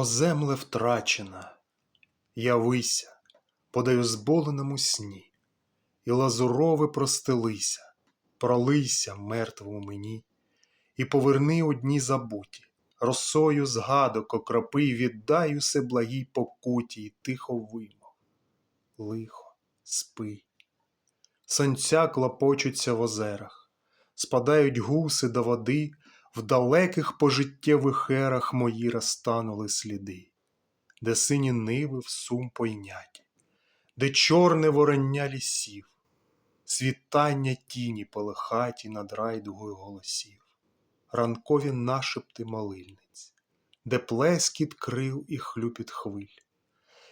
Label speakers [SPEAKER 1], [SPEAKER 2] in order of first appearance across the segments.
[SPEAKER 1] О земле втрачена, явися, подай у зболеному сні, і лазурове простелися, пролийся мертвому мені, і поверни у дні забуті, росою згадок окропи, віддай усе благій покуті, і тихо вимов. Лихо, спи. Сонця клопочуться в озерах, спадають гуси до води, в далеких пожиттєвих ерах мої розтанули сліди, де сині ниви в сум пойняті, де чорне вороння лісів, світання тіні полихаті над райдугою голосів, ранкові нашепти молильниць, де плескіт крил і хлюпіт хвиль,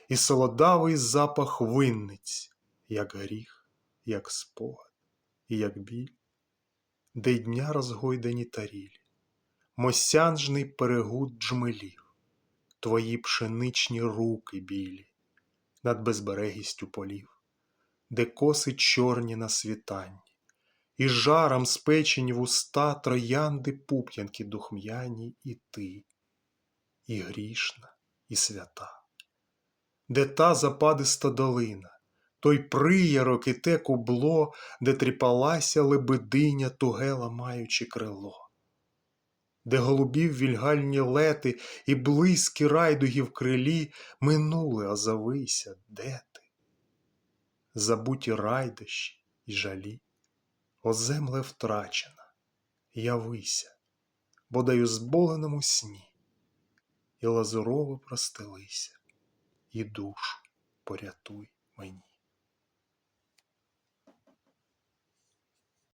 [SPEAKER 1] і солодавий запах винниць, як гріх, як спогад, і як біль, де дня розгойдані тарілі, мосянжний перегуд джмелів, твої пшеничні руки білі, над безберегістю полів, де коси чорні на світанні, і жаром спечені вуста троянди пуп'янки духм'яні і ти, і грішна, і свята, де та западиста долина, той приярок і те кубло, де тріпалася лебединя, туге ламаючи крило де голубів вільгальні лети і близькі райдуги в крилі минули, а завися, де ти? Забуті райдощі й жалі, о земле втрачена, явися, бодай у зболеному сні, і лазурово простелися, і душу порятуй мені.